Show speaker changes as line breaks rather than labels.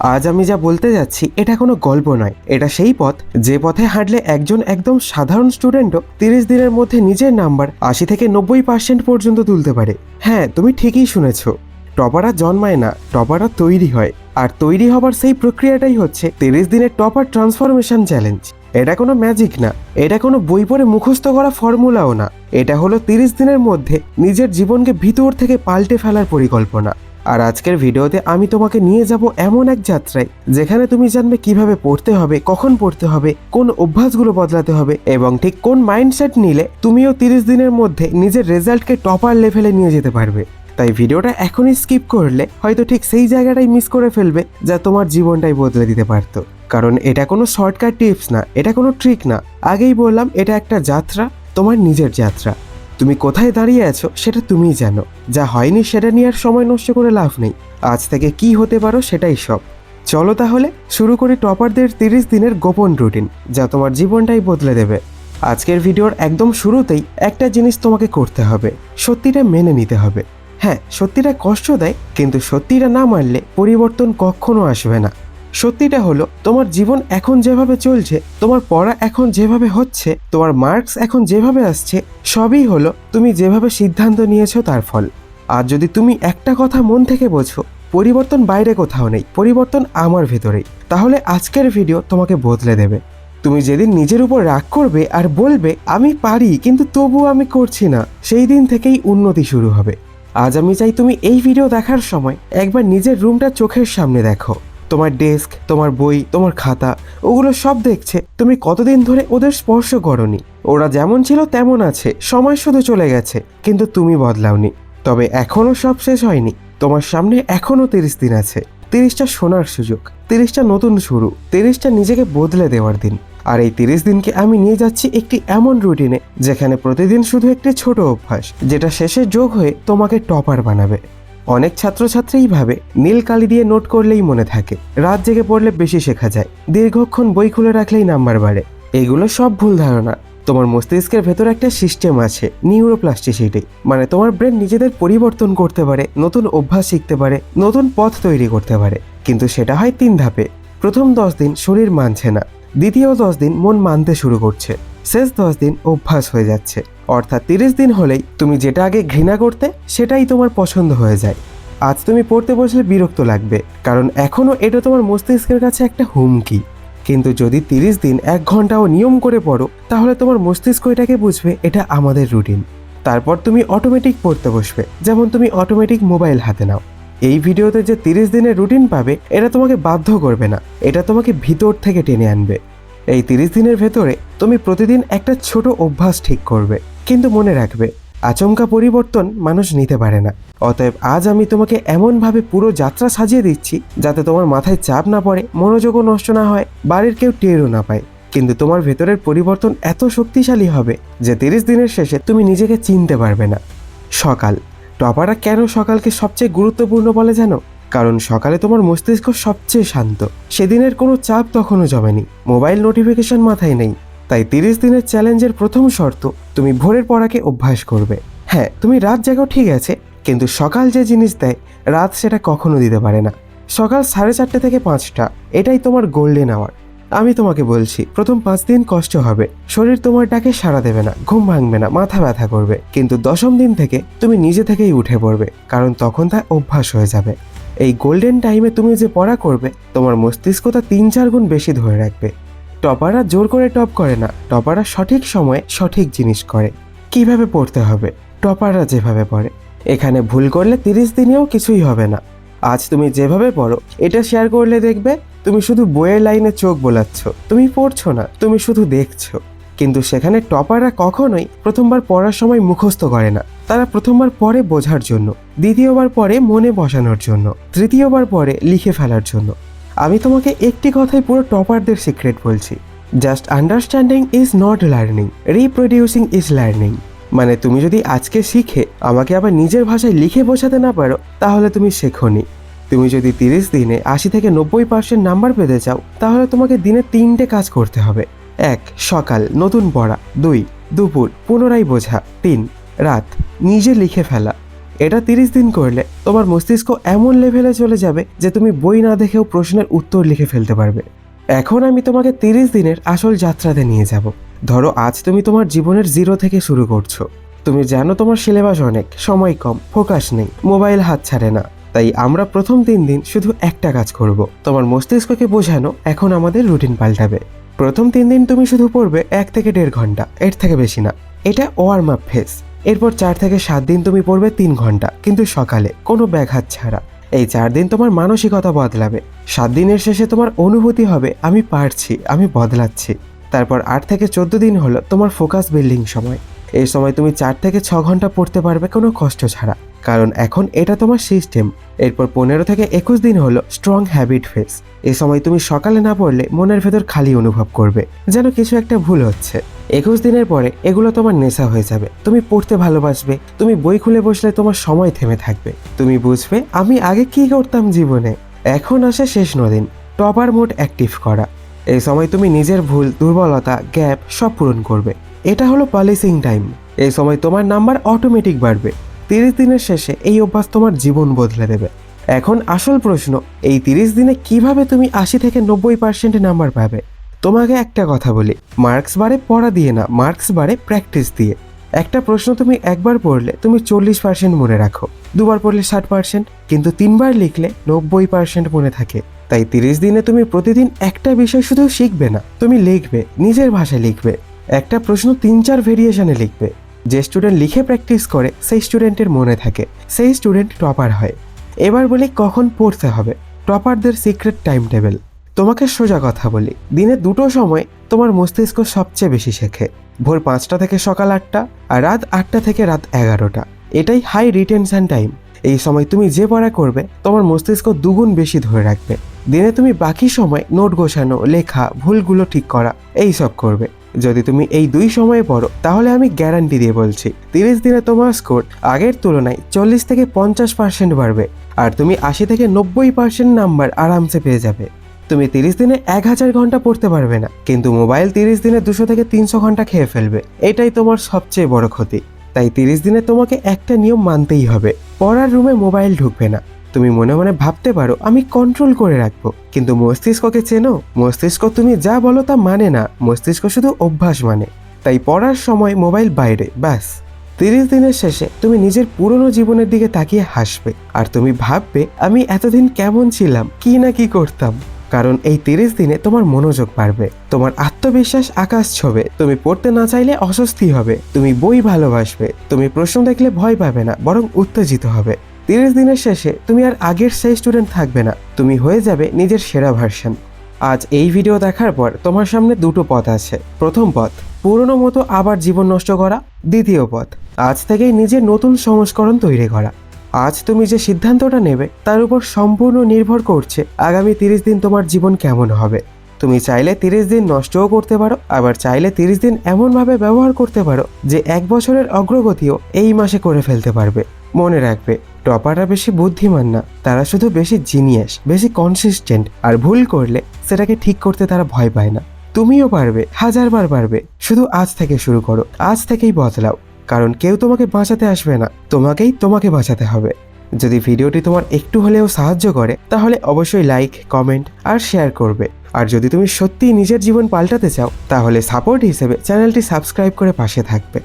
আজ আমি যা বলতে যাচ্ছি, এটা কোনো গল্প নয়। এটা সেই পথ, যে পথে হাঁটলে একজন একদম সাধারণ স্টুডেন্টও তিরিশ দিনের মধ্যে নিজের নাম্বার আশি থেকে নব্বই পার্সেন্ট পর্যন্ত তুলতে পারে। হ্যাঁ তুমি ঠিকই শুনেছ। টপাররা জন্মায় না, টপাররা তৈরি হয়। আর তৈরি হবার সেই প্রক্রিয়াটাই হচ্ছে তিরিশ দিনের টপার ট্রান্সফরমেশন চ্যালেঞ্জ। এটা কোনো ম্যাজিক না, এটা কোনো বই পড়ে মুখস্থ করা ফর্মুলাও না। এটা হলো তিরিশ দিনের মধ্যে নিজের জীবনকে ভিতর থেকে পাল্টে ফেলার পরিকল্পনা। আর আজকের ভিডিওতে আমি তোমাকে নিয়ে যাব এমন এক যাত্রায়, যেখানে তুমি জানবে কীভাবে পড়তে হবে, কখন পড়তে হবে, কোন অভ্যাসগুলো বদলাতে হবে এবং ঠিক কোন মাইন্ডসেট নিলে তুমিও তিরিশ দিনের মধ্যে নিজের রেজাল্টকে টপার লেভেলে নিয়ে যেতে পারবে। তাই ভিডিওটা এখনই স্কিপ করলে হয়তো ঠিক সেই জায়গাটাই মিস করে ফেলবে যা তোমার জীবনটাই বদলে দিতে পারতো। কারণ এটা কোনো শর্টকাট টিপস না, এটা কোনো ট্রিক না। আগেই বললাম, এটা একটা যাত্রা, তোমার নিজের যাত্রা। তুমি কোথায় দাঁড়িয়ে আছো সেটা তুমিই জানো। যা হয়নি সেটা নিয়ে আর সময় নষ্ট করে লাভ নেই। আজ থেকে কি হতে পারো সেটাই সব। চলো তাহলে, শুরু করি টপারদের তিরিশ দিনের গোপন রুটিন, যা তোমার জীবনটাই বদলে দেবে। আজকের ভিডিওর একদম শুরুতেই একটা জিনিস তোমাকে করতে হবে, সত্যিটা মেনে নিতে হবে। হ্যাঁ সত্যিটা কষ্ট দেয়, কিন্তু সত্যিটা না মানলে পরিবর্তন কখনো আসবে না। সত্যিটা হলো, তোমার জীবন এখন যেভাবে চলছে, তোমার পড়া এখন যেভাবে হচ্ছে, তোমার মার্কস এখন যেভাবে আসছে, সবই হলো তুমি যেভাবে সিদ্ধান্ত নিয়েছো তার ফল। আর যদি তুমি একটা কথা মন থেকে বোঝো, পরিবর্তন বাইরে কোথাও নেই, পরিবর্তন আমার ভেতরেই। তাহলে আজকের ভিডিও তোমাকে বদলে দেবে। তুমি যেদিন নিজের উপর রাগ করবে আর বলবে, আমি পারি, কিন্তু তবুও আমি করছি না, সেই দিন থেকেই উন্নতি শুরু হবে। আজ আমি চাই তুমি এই ভিডিও দেখার সময় একবার নিজের রুমটা চোখের সামনে দেখো। তোমার ডেস্ক, তোমার বই, তোমার খাতা, ওগুলো সব দেখছে। তুমি কতদিন ধরে ওদের স্পর্শ করনি? ওরা যেমন ছিল তেমন আছে, সময় শুধু চলে গেছে, কিন্তু তুমি বদলাওনি। তবে এখনও সব শেষ হয়নি। তোমার সামনে এখনও তিরিশ দিন আছে। তিরিশটা শোনার সুযোগ, তিরিশটা নতুন শুরু, তিরিশটা নিজেকে বদলে দেওয়ার দিন। আর এই তিরিশ দিনকে আমি নিয়ে যাচ্ছি একটি এমন রুটিনে, যেখানে প্রতিদিন শুধু একটি ছোট অভ্যাস, যেটা শেষে যোগ হয়ে তোমাকে টপার বানাবে। অনেক ছাত্রছাত্রীই ভাবে, নীল কালি দিয়ে নোট করলেই মনে থাকে, রাত জেগে পড়লে বেশি শেখা যায়, দীর্ঘক্ষণ বই খুলে রাখলেই নাম্বার বাড়ে। এগুলো সব ভুল ধারণা। তোমার মস্তিষ্কের ভেতর একটা সিস্টেম আছে নিউরোপ্লাস্টিসিটি মানে তোমার ব্রেন নিজেদের পরিবর্তন করতে পারে, নতুন অভ্যাস শিখতে পারে, নতুন পথ তৈরি করতে পারে। কিন্তু সেটা হয় তিন ধাপে। প্রথম দশ দিন শরীর মানছে না, দ্বিতীয় দশ দিন মন মানতে শুরু করছে। শেষ দশ দিন অভ্যাস হয়ে যাচ্ছে। অর্থাৎ তিরিশ দিন হলেই তুমি যেটা আগে ঘৃণা করতে, সেটাই তোমার পছন্দ হয়ে যায়। আজ তুমি পড়তে বসলে বিরক্ত লাগবে, কারণ এখনও এটা তোমার মস্তিষ্কের কাছে একটা হুমকি। কিন্তু যদি তিরিশ দিন এক ঘন্টাও নিয়ম করে পড়ো, তাহলে তোমার মস্তিষ্ক এটাকে বুঝবে, এটা আমাদের রুটিন। তারপর তুমি অটোমেটিক পড়তে বসবে, যেমন তুমি অটোমেটিক মোবাইল হাতে নাও। এই ভিডিওতে যে তিরিশ দিনের রুটিন পাবে, এটা তোমাকে বাধ্য করবে না, এটা তোমাকে ভিতর থেকে টেনে আনবে। এই তিরিশ দিনের ভেতরে তুমি প্রতিদিন একটা ছোট অভ্যাস ঠিক করবে। কিন্তু মনে রাখবে, আচমকা পরিবর্তন মানুষ নিতে পারে না। অতএব আজ আমি তোমাকে এমনভাবে পুরো যাত্রা সাজিয়ে দিচ্ছি যাতে তোমার মাথায় চাপ না পড়ে, মনোযোগও নষ্ট না হয়, বাড়ির কেউ টেরও না পায়। কিন্তু তোমার ভেতরের পরিবর্তন এত শক্তিশালী হবে যে তিরিশ দিনের শেষে তুমি নিজেকে চিনতে পারবে না। সকাল। টপাররা কেন সকালকে সবচেয়ে গুরুত্বপূর্ণ বলে জানো? কারণ সকালে তোমার মস্তিষ্ক সবচেয়ে শান্ত। সেদিনের কোনো চাপ তখনও জমেনি। মোবাইল নোটিফিকেশন মাথায় নেই। তাই তিরিশ দিনের চ্যালেঞ্জের প্রথম শর্ত, তুমি ভোরের পড়াকে অভ্যাস করবে। হ্যাঁ তুমি রাত জাগাও ঠিক আছে, কিন্তু সকাল যে জিনিস দেয়, রাত সেটা কখনো দিতে পারে না। সকাল সাড়ে চারটে থেকে পাঁচটা, এটাই তোমার গোল্ডেন আওয়ার আমি তোমাকে বলছি, প্রথম পাঁচ দিন কষ্ট হবে, শরীর তোমার ডাকে সাড়া দেবে না, ঘুম ভাঙবে না, মাথা ব্যথা করবে, কিন্তু দশম দিন থেকে তুমি নিজে থেকেই উঠে পড়বে, কারণ তখন তা অভ্যাস হয়ে যাবে। এই গোল্ডেন টাইমে তুমি যে পড়া করবে, তোমার মস্তিষ্ক তা তিন চার গুণ বেশি ধরে রাখবে। টপাররা জোর করে টপ করে না, টপাররা সঠিক সময়ে সঠিক জিনিস করে। কীভাবে পড়তে হবে? টপাররা যেভাবে পড়ে। এখানে ভুল করলে তিরিশ দিনেও কিছুই হবে না। আজ তুমি যেভাবে পড়ো, এটা শেয়ার করলে দেখবে তুমি শুধু বইয়ের লাইনে চোখ বোলাচ্ছ, তুমি পড়ছো না, তুমি শুধু দেখছ। কিন্তু সেখানে টপাররা কখনোই প্রথমবার পড়ার সময় মুখস্থ করে না। তারা প্রথমবার পরে বোঝার জন্য, দ্বিতীয়বার পরে মনে বসানোর জন্য, তৃতীয়বার পরে লিখে ফেলার জন্য। আমি তোমাকে একটি কথাই পুরো টপারদের সিক্রেট বলছি। Just understanding is not learning reproducing is learning মানে তুমি যদি আজকে শিখে আমাকে আবার নিজের ভাষায় লিখে বোঝাতে না পারো, তাহলে তুমি শেখোনি। তুমি যদি তিরিশ দিনে আশি থেকে নব্বই পার্সেন্ট নাম্বার পেতে চাও, তাহলে তোমাকে দিনে তিনটে কাজ করতে হবে। এক, সকাল, নতুন পড়া। দুই, দুপুর, পুনরায় বোঝা। তিন, রাত, নিজে লিখে ফেলা। এটা তিরিশ দিন করলে তোমার মস্তিষ্ক এমন লেভেলে চলে যাবে যে তুমি বই না দেখেও প্রশ্নের উত্তর লিখে ফেলতে পারবে। এখন আমি তোমাকে তিরিশ দিনের আসল যাত্রাতে নিয়ে যাব। ধরো আজ তুমি তোমার জীবনের জিরো থেকে শুরু করছ। তুমি জানো তোমার সিলেবাস অনেক, সময় কম ফোকাস নেই মোবাইল হাত ছাড়ে না। তাই আমরা প্রথম তিন দিন শুধু একটা কাজ করব। তোমার মস্তিষ্ককে বোঝানো এখন আমাদের রুটিন পাল্টাবে। প্রথম তিন দিন তুমি শুধু পড়বে এক থেকে দেড় ঘণ্টা, এর থেকে বেশি না। এটা ওয়ার্ম আপ ফেস এরপর চার থেকে সাত দিন তুমি পড়বে তিন ঘণ্টা, কিন্তু সকালে কোনো ব্যাঘাত ছাড়া। এই চার দিন তোমার মানসিকতা বদলাবে। সাত দিনের শেষে তোমার অনুভূতি হবে, আমি পারছি, আমি বদলাচ্ছি। তারপর আট থেকে চোদ্দ দিন হলো তোমার ফোকাস বিল্ডিং সময়। এই সময় তুমি চার থেকে ছ ঘণ্টা পড়তে পারবে কোনো কষ্ট ছাড়া। কারণ এখন এটা তোমার সিস্টেম এরপর পনেরো থেকে একুশ দিন হলো স্ট্রং হ্যাবিট ফেস এ সময় তুমি সকালে না পড়লে মনের ভেতর খালি অনুভব করবে, যেন কিছু একটা ভুল হচ্ছে। একুশ দিনের পরে এগুলো তোমার নেশা হয়ে যাবে। তুমি পড়তে ভালোবাসবে। তুমি বই খুলে বসলে তোমার সময় থেমে থাকবে। তুমি বুঝবে, আমি আগে কি করতাম জীবনে? এখন আসে শেষ নদিন, টপার মোড অ্যাক্টিভ করা। এই সময় তুমি নিজের ভুল, দুর্বলতা গ্যাপ সব পূরণ করবে। এটা হলো পলিসিং টাইম এই সময় তোমার নাম্বার অটোমেটিক বাড়বে। তিরিশ দিনের শেষে এই অভ্যাস তোমার জীবন বদলে দেবে। এখন আসল প্রশ্ন, এই তিরিশ দিনে কীভাবে তুমি আশি থেকে নব্বই পার্সেন্ট নাম্বার পাবে? তোমাকে একটা কথা বলি মার্কস বারে পড়া দিয়ে না মার্কস বারে প্র্যাকটিস দিয়ে। একটা প্রশ্ন তুমি একবার পড়লে, তুমি চল্লিশ পার্সেন্ট মনে রাখো। দুবার পড়লে ষাট পার্সেন্ট কিন্তু তিনবার লিখলে নব্বই পার্সেন্ট মনে থাকে। তাই তিরিশ দিনে তুমি প্রতিদিন একটা বিষয় শুধু শিখবে না, তুমি লিখবে, নিজের ভাষায় লিখবে। একটা প্রশ্ন তিন চার ভেরিয়েশনে লিখবে। যে স্টুডেন্ট লিখে প্র্যাকটিস করে, সেই স্টুডেন্টের মনে থাকে, সেই স্টুডেন্ট টপার হয়। এবার বলি কখন পড়তে হবে টপারদের সিক্রেট টাইম টেবিল তোমাকে সোজা কথা বলি। দিনে দুটো সময় তোমার মস্তিষ্ক সবচেয়ে বেশি শেখে। ভোর পাঁচটা থেকে সকাল আটটা আর রাত আটটা থেকে রাত এগারোটা। এটাই হাই রিটেনশন টাইম এই সময় তুমি যে পড়া করবে, তোমার মস্তিষ্ক দুগুণ বেশি ধরে রাখবে। দিনে তুমি বাকি সময় নোট গোছানো, লেখা, ভুলগুলো ঠিক করা, এই সব করবে। যদি তুমি এই দুই সময়ে পড়ো, তাহলে আমি গ্যারান্টি দিয়ে বলছি, তিরিশ দিনে তোমার স্কোর আগের তুলনায় চল্লিশ থেকে পঞ্চাশ পার্সেন্ট বাড়বে। আর তুমি আশি থেকে নব্বই পার্সেন্ট নাম্বার আরামসে পেয়ে যাবে। তুমি তিরিশ দিনে এক হাজার ঘণ্টা পড়তে পারবে না। কিন্তু মোবাইল তিরিশ দিনে দুশো থেকে তিনশো ঘণ্টা খেয়ে ফেলবে। এটাই তোমার সবচেয়ে বড় ক্ষতি। তাই তিরিশ দিনে তোমাকে একটা নিয়ম মানতেই হবে। পড়ার রুমে মোবাইল ঢুকবে না। তুমি মনে মনে ভাবতে পারো, আমি কন্ট্রোল করে রাখব। কিন্তু মস্তিষ্ককে চেনো, মস্তিষ্ক তুমি যা বলো তা মানে না। মস্তিষ্ক শুধু অভ্যাস মানে। তাই পড়ার সময় মোবাইল বাইরে, ব্যাস। তিরিশ দিনের শেষে তুমি নিজের পুরনো জীবনের দিকে তাকিয়ে হাসবে। আর তুমি ভাববে, আমি এতদিন কেমন ছিলাম, কি না কি করতাম। কারণ এই তিরিশ দিনে তোমার মনোযোগ বাড়বে, তোমার আত্মবিশ্বাস আকাশ ছবে, তুমি পড়তে না চাইলে অস্বস্তি হবে, তুমি বই ভালোবাসবে, তুমি প্রশ্ন দেখলে ভয় পাবে না, বরং উত্তেজিত হবে। তিরিশ দিনের শেষে তুমি আর আগের সেই স্টুডেন্ট থাকবে না, তুমি হয়ে যাবে নিজের সেরা ভার্সন আজ এই ভিডিও দেখার পর তোমার সামনে দুটো পথ আছে। প্রথম পথ, পুরনো মতো আবার জীবন নষ্ট করা। দ্বিতীয় পথ, আজ থেকেই নিজের নতুন সংস্করণ তৈরি করা। আজ তুমি যে সিদ্ধান্তটা নেবে, তার উপর সম্পূর্ণ নির্ভর করছে আগামী তিরিশ দিন তোমার জীবন কেমন হবে। তুমি চাইলে তিরিশ দিন নষ্টও করতে পারো, আবার চাইলে তিরিশ দিন এমনভাবে ব্যবহার করতে পারো যে এক বছরের অগ্রগতিও এই মাসে করে ফেলতে পারবে। মনে রাখবে, টপাররা বেশি বুদ্ধিমান না, তারা শুধু বেশি জিনিয়াস বেশি কনসিস্টেন্ট আর ভুল করলে সেটাকে ঠিক করতে তারা ভয় পায় না। তুমিও পারবে, হাজারবার পারবে, শুধু আজ থেকে শুরু করো, আজ থেকেই বদলাও। কারণ কেউ তোমাকে বাঁচাতে আসবে না। তোমাকেই তোমাকে বাঁচাতে হবে। যদি ভিডিওটি তোমার একটু হলেও সাহায্য করে, তাহলে অবশ্যই লাইক, কমেন্ট আর শেয়ার করবে। আর যদি তুমি সত্যিই নিজের জীবন পাল্টাতে চাও, তাহলে সাপোর্ট হিসেবে চ্যানেলটি সাবস্ক্রাইব করে পাশে থাকবে।